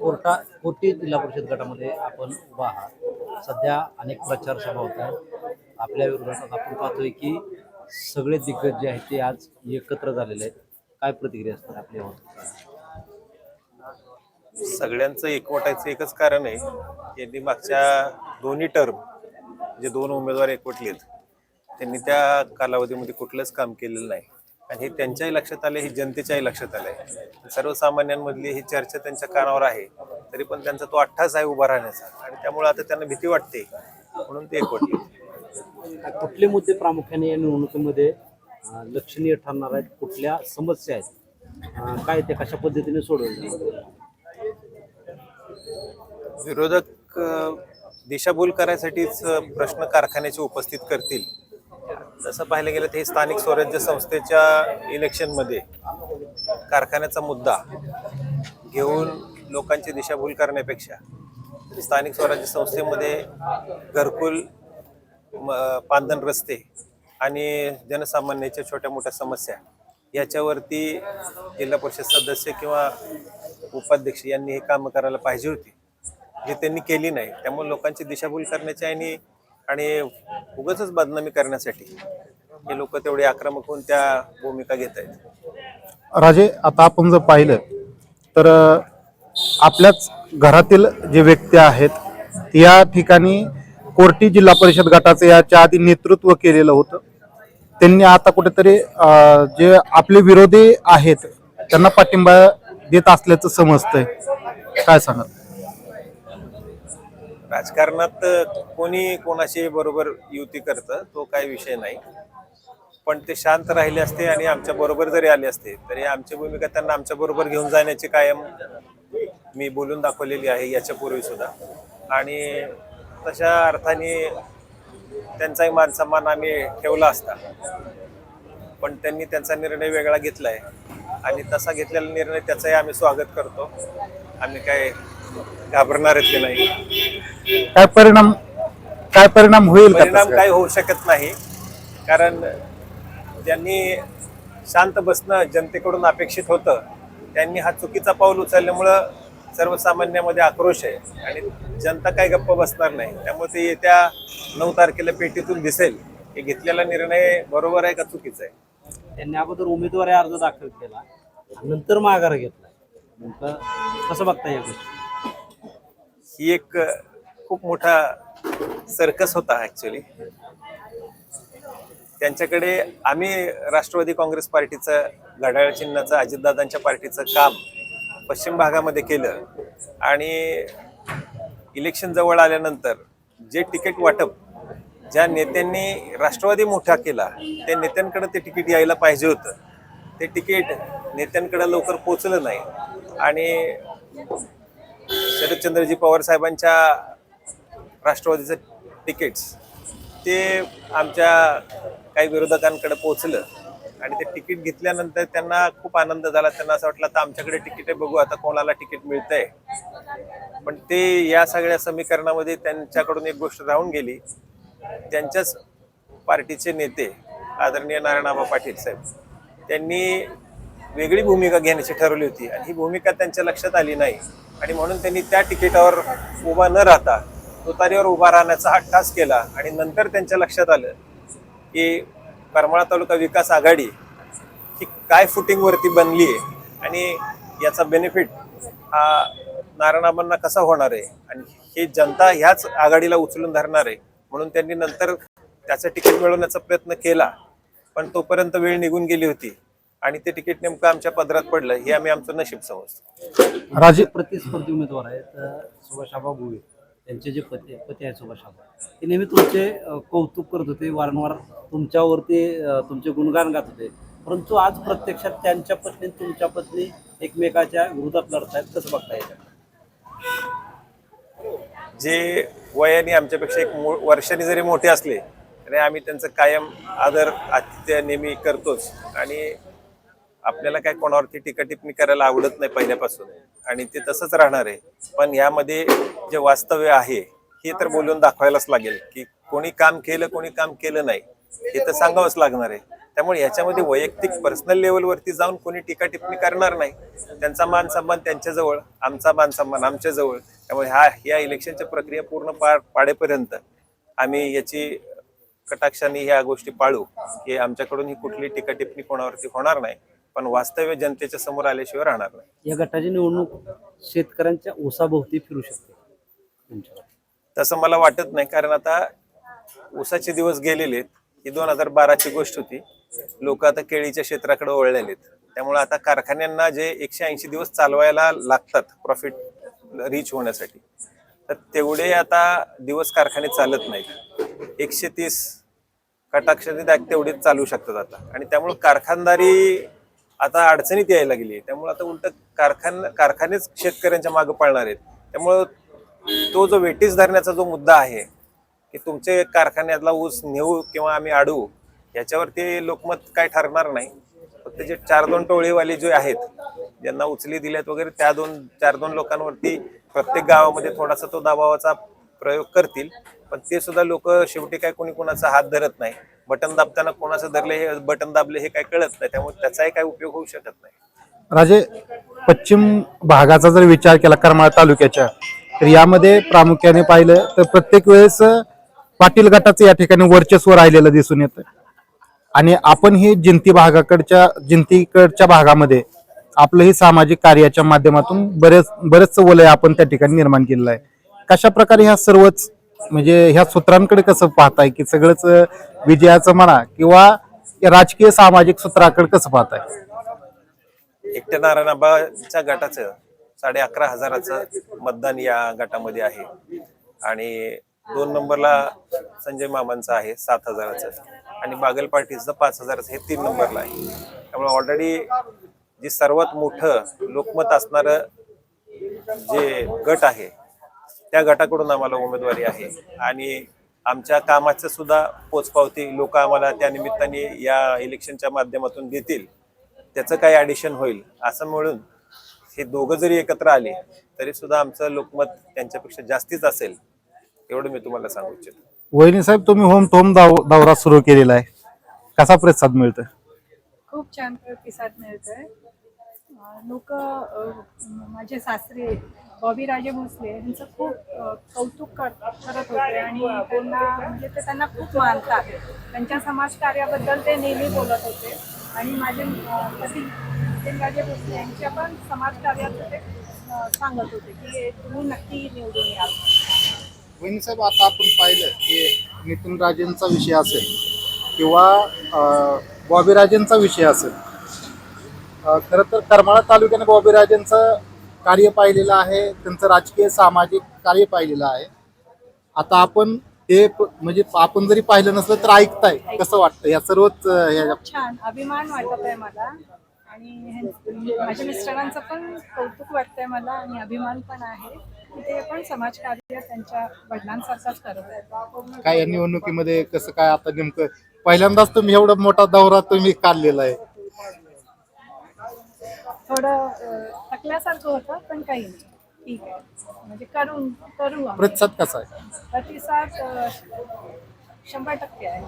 Carta कोटी जिल्हा परिषद गटामध्ये आपण उभा आहात. सध्या अनेक प्रचार सभा होत आहेत. आपल्या विरोधात आपण पाहतोय की सगळे दिग्गज जे आहेत ते आज एकत्र झालेले आहेत. काय प्रतिक्रिया असतात आपल्या सगळ्यांचं एकवटायचं एकच कारण आहे यांनी मागच्या दोन्ही टर्म जे दोन उमेदवार एकवटलेत त्यांनी त्या कालावधीमध्ये कुठलंच काम केलेलं नाही. आणि हे त्यांच्याही लक्षात आले हे जनतेच्याही लक्षात आलंय सर्वसामान्यांमधली ही चर्चा त्यांच्या कानावर आहे तरी पण त्यांचा तो अठ्ठास आहे उभा राहण्याचा. आणि त्यामुळे आता त्यांना भीती वाटते. म्हणून ते एकवटले कुठले मुद्दे प्रामुख्याने या निवडणुकीमध्ये लक्षणीय ठरणार आहेत? कुठल्या समस्या आहेत? काय ते कशा पद्धतीने सोडवले विरोधक दिशाभूल करायसाठीच प्रश्न कारखान्याचे उपस्थित करतील. तसं पाहायला गेलं तर हे स्थानिक स्वराज्य संस्थेच्या इलेक्शनमध्ये कारखान्याचा मुद्दा घेऊन लोकांची दिशाभूल करण्यापेक्षा स्थानिक स्वराज्य संस्थेमध्ये घरकुल म- पांधन रस्ते आणि जनसामान्याच्या छोट्या मोठ्या समस्या याच्यावरती जिल्हा परिषद सदस्य किंवा उपाध्यक्ष यांनी हे कामं करायला पाहिजे होती. जे त्यांनी केली नाही त्यामुळे लोकांची दिशाभूल करण्याची आणि आणि उगच बदनामी करण्यासाठी हे लोक तेवढे आक्रमक होऊन त्या भूमिका घेत आहेत. राजे आता आपण जर पाहिलं तर आपल्याच घरातील जे व्यक्ती आहेत या ठिकाणी कोर्टी जिल्हा परिषद गटाचं याच्या आधी नेतृत्व केलेलं होतं. त्यांनी आता कुठेतरी जे आपले विरोधी आहेत त्यांना पाठिंबा देत असल्याचं समजतंय. काय सांगाल? राजकारणात कोणी कोणाशी बरोबर युती करतं तो काही विषय नाही. पण ते शांत राहिले असते आणि आमच्या बरोबर जरी आले असते तरी आमची भूमिका त्यांना आमच्या बरोबर घेऊन जाण्याची कायम मी बोलून दाखवलेली आहे याच्यापूर्वी सुद्धा. आणि तशा अर्थाने त्यांचाही मान सन्मान आम्ही ठेवला असता. पण त्यांनी त्यांचा निर्णय वेगळा घेतला आहे आणि तसा घेतलेला निर्णय त्याचंही आम्ही स्वागत करतो. आम्ही काय घाबरणार आहेत ते नाही. काय परिणाम काय परिणाम होईल का परिणाम तसं? काही होऊ शकत नाही. कारण ज्यांनी शांत बसणं जनतेकडून अपेक्षित होतं त्यांनी हा चुकीचा पाऊल उचलल्यामुळं सर्वसामान्यामध्ये आक्रोश आहे. आणि जनता काही गप्प बसणार नाही. त्यामुळे ते येत्या नऊ तारखेला पेटीतून दिसेल. की घेतलेला निर्णय बरोबर आहे का चुकीचा आहे? त्यांनी अगोदर उमेदवारी अर्ज दाखल केला आणि नंतर माघार घेतला. नेमकं कसं बघता या गोष्टी? ही एक खूप मोठा सर्कस होता ऍक्च्युली त्यांच्याकडे आम्ही राष्ट्रवादी काँग्रेस पार्टीचं घड्याळ चिन्हाचं अजितदादांच्या पार्टीचं काम पश्चिम भागामध्ये केलं. आणि इलेक्शन जवळ आल्यानंतर जे तिकीट वाटप ज्या नेत्यांनी राष्ट्रवादी मोठा केला त्या नेत्यांकडे ते तिकीट यायला पाहिजे होतं. ते तिकीट नेत्यांकडे लवकर पोचलं नाही. आणि शरदचंद्रजी पवार साहेबांच्या राष्ट्रवादीचं तिकीट्स ते आमच्या काही विरोधकांकडे पोचलं आणि ते तिकीट घेतल्यानंतर त्यांना खूप आनंद झाला. त्यांना असं वाटलं आता आमच्याकडे तिकीट आहे बघू आता कोणाला तिकीट मिळतंय. पण ते या सगळ्या समीकरणामध्ये त्यांच्याकडून एक गोष्ट राहून गेली. त्यांच्याच पार्टीचे नेते आदरणीय नारायणाबा पाटील साहेब त्यांनी वेगळी भूमिका घेण्याची ठरवली होती. आणि ही भूमिका त्यांच्या लक्षात आली नाही. आणि म्हणून त्यांनी त्या तिकिटावर उभा न राहता तुतारीवर उभा राहण्याचा हा केला. आणि नंतर त्यांच्या लक्षात आलं की करमाळा तालुका विकास आघाडी ही काय फुटिंगवरती बनली आहे आणि याचा बेनिफिट हा नारायणाबांना कसा होणार आहे? आणि ही जनता ह्याच आघाडीला उचलून धरणार आहे. म्हणून त्यांनी नंतर त्याचं तिकीट मिळवण्याचा प्रयत्न केला. पण तोपर्यंत वेळ निघून गेली होती. आणि ते तिकीट नेमकं आमच्या पदरात पडलं हे आम्ही आमचं नशीब समजतो. राजे प्रतिस्पर्धी उमेदवार आहेत सुभाषाबा भुवे त्यांचे जे पती पती आहेत सुभाषाबा ते नेहमी तुमचे कौतुक करत होते वारंवार तुमच्यावरती तुमचे गुणगान गात होते. परंतु आज प्रत्यक्षात त्यांच्या पत्नी तुमच्या पत्नी एकमेकाच्या विरोधात लढतायत कसं बघता येतं जे वयाने आमच्यापेक्षा एक मो वर्षाने जरी मोठे असले तरी आम्ही त्यांचं कायम आदर आतिथ्य नेहमी करतोच. आणि आपल्याला काय कोणावरती टीका टिप्पणी करायला आवडत नाही पहिल्यापासून. आणि ते तसंच राहणार आहे. पण यामध्ये जे वास्तव्य आहे हे तर बोलून दाखवायलाच लागेल की कोणी काम केलं कोणी काम केलं नाही. हे तर सांगावंच लागणार आहे. त्यामुळे याच्यामध्ये वैयक्तिक पर्सनल लेवलवरती जाऊन कोणी टीका टिप्पणी करणार नाही. त्यांचा मान सन्मान त्यांच्याजवळ आमचा मान सन्मान आमच्याजवळ. त्यामुळे हा या इलेक्शनच्या प्रक्रिया पूर्ण पार पाडेपर्यंत आम्ही याची कटाक्षाने ह्या गोष्टी पाळू. की आमच्याकडून ही कुठली टीका टिप्पणी कोणावरती होणार नाही. पण वास्तव्य जनतेच्या समोर आल्याशिवाय राहणार नाही. या गटाची निवडणूक शेतकऱ्यांच्या ऊसाभोवती फिरू शकते. तसं मला वाटत नाही कारण आता ऊसाचे दिवस गेलेले ही दोन हजार बाराची गोष्ट होती. लोक आता केळीच्या क्षेत्राकडे वळलेले आहेत. त्यामुळे आता कारखान्यांना जे एकशे ऐंशी दिवस चालवायला लागतात प्रॉफिट रीच होण्यासाठी तर तेवढे आता दिवस कारखाने चालत नाहीत. एकशे तीस कटाक्षाने तेवढेच चालू शकतात आता. आणि त्यामुळे कारखानदारी आता अडचणीत यायला गेली आहे त्यामुळे आता उलट कारखाना कारखानेच शेतकऱ्यांच्या मागे पळणार आहेत. त्यामुळं तो जो वेटीस धरण्याचा जो मुद्दा आहे की तुमचे कारखान्यातला ऊस नेऊ किंवा आम्ही अडवू याच्यावरती लोकमत काय ठरणार नाही. फक्त जे चार दोन टोळीवाले जे आहेत ज्यांना उचली दिल्यात वगैरे त्या दोन चार दोन लोकांवरती प्रत्येक गावामध्ये थोडासा तो दबावाचा प्रयोग करतील पण ते सुद्धा लोक शेवटी काय कोणी कोणाचा हात धरत नाही. बटन दाबताना कोणाचं धरले हे बटन दाबले हे काय कळत नाही. त्यामुळे त्याचाही काय उपयोग होऊ शकत नाही. राजे पश्चिम भागाचा जर विचार केला करमाळा तालुक्याच्या तर यामध्ये प्रामुख्याने पाहिलं तर प्रत्येक वेळेस पाटील गटाचं या ठिकाणी वर्चस्व राहिलेलं दिसून येतं. आणि आपण ही जिंती भागाकडच्या जिंतीकडच्या भागामध्ये आपलंही सामाजिक कार्याच्या माध्यमातून बरेच बरेचसं वलय आपण त्या ठिकाणी निर्माण केलेलं आहे. कशा प्रकारे ह्या सर्वच म्हणजे ह्या सूत्रांकडे कसं पाहताय की सगळंच विजयाचं म्हणा किंवा राजकीय सामाजिक सूत्राकडे कसं पाहताय? एकट्या नारायणाबाच्या गटाचं साडे अकरा हजाराचं मतदान या गटामध्ये आहे. आणि दोन नंबरला संजय मामांचं आहे सात हजाराचं. आणि बागल पार्टीचं पाच हजाराचं हे तीन नंबरला आहे. त्यामुळे ऑलरेडी जे सर्वात मोठं लोकमत असणारं जे गट आहे त्या गटाकडून आम्हाला उमेदवारी आहे. आणि आमच्या कामाचं सुद्धा पोचपावती लोक आम्हाला त्या निमित्ताने या इलेक्शनच्या माध्यमातून देतील. त्याचं काही ॲडिशन होईल. असं म्हणून हे दोघं जरी एकत्र आले तरी सुद्धा आमचं लोकमत त्यांच्यापेक्षा जास्तीच असेल एवढं मी तुम्हाला सांगू इच्छितो. वहिनी साहेब तुम्ही होम टोम दाव दौरा सुरू केलेला आहे. कसा प्रतिसाद मिळतो खूप छान प्रतिसाद मिळतोय. लोक माझे सासरे बॉबी राजे भोसले यांचं खूप कौतुक कर करत होते आणि त्यांना म्हणजे ते त्यांना खूप मानतात. त्यांच्या समाजकार्याबद्दल ते नेहमी बोलत होते. आणि माझे कधी पती राजे भोसले यांच्या पण समाजकार्याचं ते सांगत होते की तुम्ही नक्की निवडून याल साहेब आता आपण पाहिलं की नितीन राजेंचा विषय असेल किंवा बॉबी राजेंचा विषय असेल खरं तर करमाळा तालुक्याने बॉबी राजेंचं कार्य पाहिलेलं आहे त्यांचं राजकीय सामाजिक कार्य पाहिलेलं आहे. आता आपण ते म्हणजे आपण जरी पाहिलं नसलं तर ऐकताय कसं वाटतं या सर्वच छान. अभिमान वाटत आहे मला. आणि हे- माझ्या मिस्टरांचं पण कौतुक वाटतंय मला आणि अभिमान पण आहे की ते पण समाजकार्य त्यांच्या वडिलांसारखाच करत आहेत. काय या निवडणुकीमध्ये कसं काय आता नेमकं? पहिल्यांदाच तुम्ही एवढा मोठा दौरा तुम्ही काढलेला आहे. थोडं अं, थकल्यासारखं होतं पण काही नाही. ठीक आहे. म्हणजे करून करू आम्ही. प्रतिसाद कसा आहे? प्रतिसाद अं, शंभर टक्के आहे.